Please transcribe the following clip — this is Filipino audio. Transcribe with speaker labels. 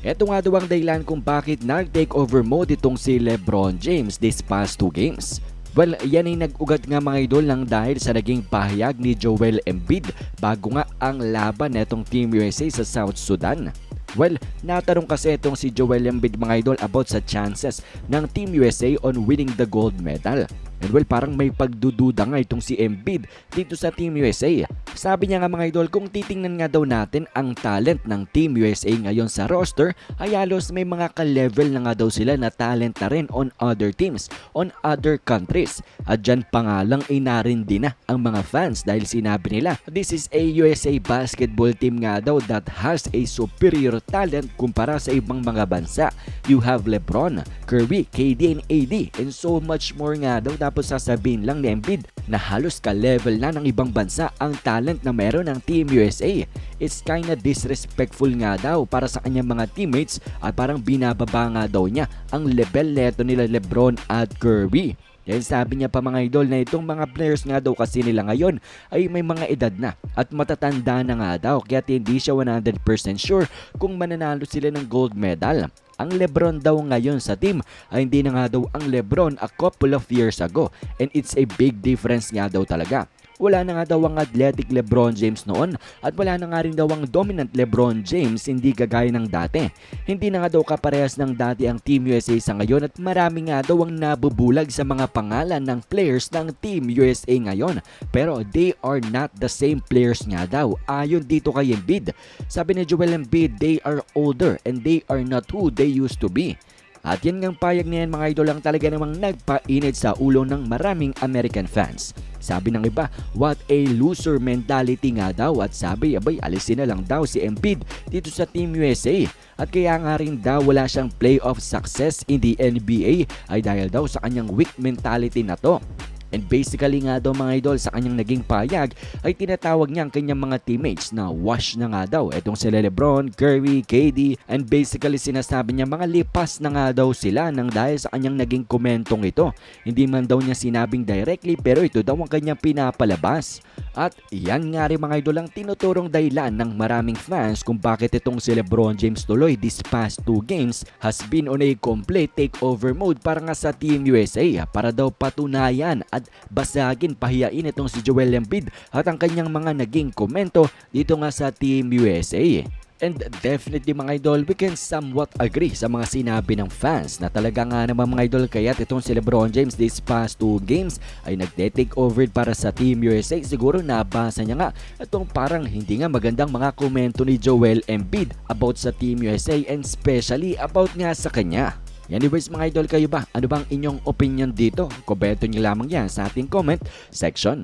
Speaker 1: Ito nga daw ang dahilan kung bakit nag-take over mode itong si Lebron James this past two games. Well, yan ay nag-ugat nga mga idol lang dahil sa naging pahayag ni Joel Embiid bago nga ang laban netong Team USA sa South Sudan. Well, natanong kasi itong si Joel Embiid mga idol about sa chances ng Team USA on winning the gold medal. And well, parang may pagdududa nga itong si Embiid dito sa Team USA. Sabi niya nga mga idol, kung titingnan nga daw natin ang talent ng Team USA ngayon sa roster, ay halos may mga ka-level na nga daw sila na talent na rin on other teams, on other countries. At dyan pa nga lang ay narindi na ang mga fans dahil sinabi nila, this is a USA basketball team nga daw that has a superior talent kumpara sa ibang mga bansa. You have Lebron, Curry, KD, and AD, and so much more nga daw. Tapos sasabihin lang ni Embiid na halos ka-level na ng ibang bansa ang talent na meron ng Team USA. It's kinda disrespectful nga daw para sa kanyang mga teammates at parang binababa nga daw niya ang level neto nila Lebron at Curry. Yan sabi niya pa mga idol na itong mga players nga daw kasi nila ngayon ay may mga edad na at matatanda na nga daw kaya hindi siya 100% sure kung mananalo sila ng gold medal. Ang Lebron daw ngayon sa team ay hindi na nga daw ang Lebron a couple of years ago and it's a big difference nga daw talaga. Wala na nga daw ang athletic Lebron James noon at wala na nga rin daw ang dominant Lebron James hindi kagaya ng dati. Hindi na nga daw kaparehas ng dati ang Team USA sa ngayon at marami nga daw ang nabubulag sa mga pangalan ng players ng Team USA ngayon. Pero they are not the same players nga daw ayon dito kay Embiid. Sabi ni Joel Embiid, they are older and they are not who they used to be. At yan ngang payag na yan mga idol ang talaga namang nagpainit sa ulo ng maraming American fans. Sabi ng iba, what a loser mentality nga daw at sabi abay alisin na lang daw si Embiid dito sa Team USA. At kaya nga rin daw wala siyang playoff success in the NBA ay dahil daw sa kanyang weak mentality na to. And basically nga daw mga idol sa kanyang naging payag ay tinatawag niya ang kanyang mga teammates na wash na nga daw. Etong sila Lebron, Curry, KD and basically sinasabi niya mga lipas na nga daw sila nang dahil sa kanyang naging komentong ito. Hindi man daw niya sinabing directly pero ito daw ang kanyang pinapalabas. At yan nga rin mga idol ang tinuturong dahilan ng maraming fans kung bakit itong si Lebron James tuloy this past two games has been on a complete takeover mode para nga sa Team USA para daw patunayan at basagin pahiyain itong si Joel Embiid at ang kanyang mga naging komento dito nga sa Team USA. And definitely mga idol, we can somewhat agree sa mga sinabi ng fans na talaga nga naman mga idol kaya't itong si Lebron James this past two games ay nagte-take over para sa Team USA. Siguro nabasa niya nga itong parang hindi nga magandang mga komento ni Joel Embiid about sa Team USA and especially about nga sa kanya. Anyways mga idol kayo ba? Ano bang inyong opinion dito? Komento nyo lamang yan sa ating comment section.